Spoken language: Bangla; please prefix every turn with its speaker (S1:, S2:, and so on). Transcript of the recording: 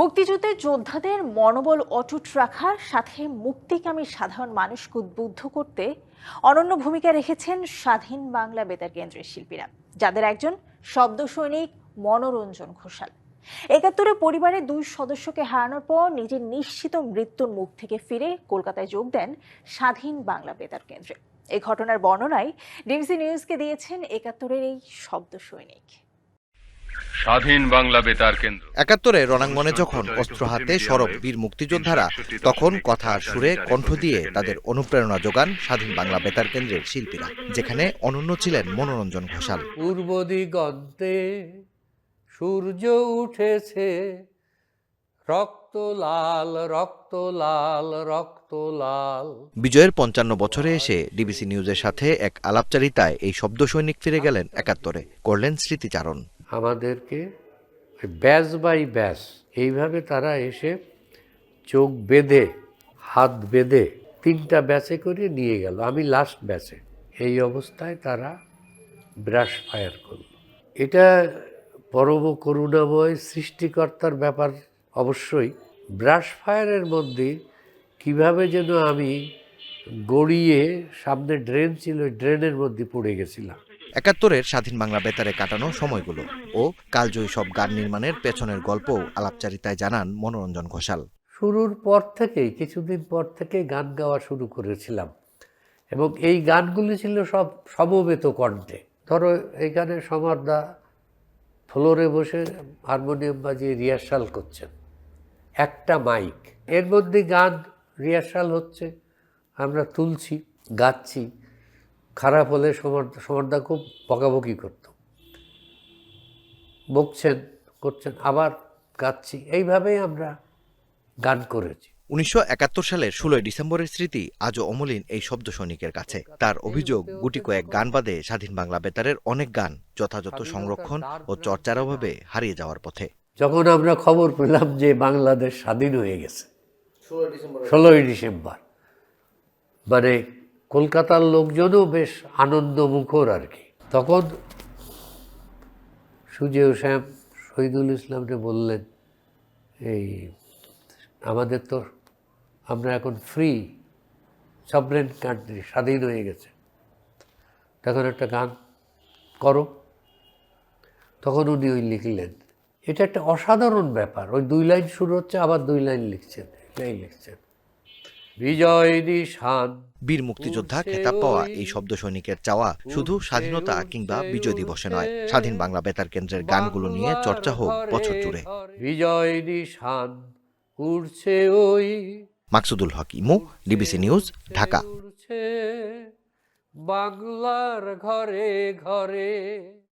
S1: মুক্তিযুদ্ধের যোদ্ধাদের মনোবল অটুট রাখার সাথে মুক্তিকামী সাধারণ মানুষকে উদ্বুদ্ধ করতে অনন্য ভূমিকা রেখেছেন স্বাধীন বাংলা বেতার কেন্দ্রের শিল্পীরা, যাদের একজন শব্দ সৈনিক মনোরঞ্জন ঘোষাল। একাত্তরে পরিবারের দুই সদস্যকে হারানোর পর নিজের নিশ্চিত মৃত্যুর মুখ থেকে ফিরে কলকাতায় যোগ দেন স্বাধীন বাংলা বেতার কেন্দ্রে। এই ঘটনার বর্ণনায় ডিবিসি নিউজকে দিয়েছেন একাত্তরের এই শব্দ সৈনিক।
S2: স্বাধীন বাংলা বেতার কেন্দ্র।
S3: একাত্তরে রণাঙ্গনে যখন অস্ত্র হাতে সরব বীর মুক্তিযোদ্ধারা তখন কথা সুরে কণ্ঠ দিয়ে তাদের অনুপ্রেরণা যোগান স্বাধীন বাংলা বেতার কেন্দ্রের শিল্পীরা যেখানে অনন্য ছিলেন মনোরঞ্জন ঘোষাল।
S4: পূর্ব দিগন্তে সূর্য উঠেছে রক্ত লাল রক্ত লাল রক্ত লাল।
S3: বিজয়ের পঞ্চান্ন বছরে এসে ডিবিসি নিউজের সাথে এক আলাপচারিতায় এই শব্দ সৈনিক ফিরে গেলেন একাত্তরে করলেন স্মৃতিচারণ।
S4: আমাদেরকে ব্যাস বাই ব্যাস, এইভাবে তারা এসে চোখ বেঁধে, হাত বেঁধে তিনটা ব্যাচে করে নিয়ে গেল। আমি লাস্ট ব্যাচে এই অবস্থায় তারা ব্রাশ ফায়ার করল। এটা পরম করুণাময় সৃষ্টিকর্তার ব্যাপার অবশ্যই। ব্রাশ ফায়ারের মধ্যে কীভাবে যেন আমি গড়িয়ে সামনে ড্রেন ছিল ড্রেনের মধ্যে পড়ে গেছিলাম।
S3: একাত্তরের স্বাধীন বাংলা বেতারে কাটানো সময়গুলো ও কালজয়ী সব গান নির্মাণের পেছনের গল্পও আলাপচারিতায় জানান মনোরঞ্জন ঘোষাল।
S4: শুরুর পর থেকেই, কিছুদিন পর থেকে গান গাওয়া শুরু করেছিলাম এবং এই গানগুলি ছিল সব সমবেত কণ্ঠে। ধরো এখানে সমারদা ফ্লোরে বসে হারমোনিয়াম বাজিয়ে রিহার্সাল করছেন, একটা মাইক। এর মধ্যে গান রিহার্সাল হচ্ছে, আমরা তুলছি, গাচ্ছি খারাপ হলে সমর সমরদা খুব বকাবকি করত। বকছেন করছেন আবার গাচ্ছি। এইভাবেই আমরা গান করেছি।
S3: উনিশশো একাত্তর সালের ষোলোই ডিসেম্বরের স্মৃতি আজও অমলিন এই শব্দ সৈনিকের কাছে। তার অভিযোগ গুটি কয়েক গান বাদে স্বাধীন বাংলা বেতারের অনেক গান যথাযথ সংরক্ষণ ও চর্চার অভাবে হারিয়ে যাওয়ার পথে।
S4: যখন আমরা খবর পেলাম যে বাংলাদেশ স্বাধীন হয়ে গেছে ষোলোই ডিসেম্বর মানে কলকাতার লোকজনও বেশ আনন্দ মুখর আর কি। তখন সুজেয় শ্যাম শহীদুল ইসলামকে বললেন, এই, আমাদের তো, আমরা এখন ফ্রি সবরেন কান্ট্রি স্বাধীন হয়ে গেছে। তখন একটা গান করো। তখন উনি ওই লিখলেন, এটা একটা অসাধারণ ব্যাপার। ওই দুই লাইন শুরু হচ্ছে, আবার দুই লাইন লিখছেন লাইন লিখছেন। বিজয় নিশান।
S3: বীর মুক্তিযোদ্ধা খেতাব পাওয়া এই শব্দ সৈনিকের চাওয়া শুধু স্বাধীনতা কিংবা বিজয় দিবসে নয়। স্বাধীন বাংলা বেতার কেন্দ্রের গানগুলো নিয়ে চর্চা হোক বছর জুড়ে।
S4: বিজয় নিশান উড়ছে ওই
S3: মাকসুদুল হক ইমু ডিবিসি নিউজ ঢাকা।
S4: বাংলার ঘরে ঘরে।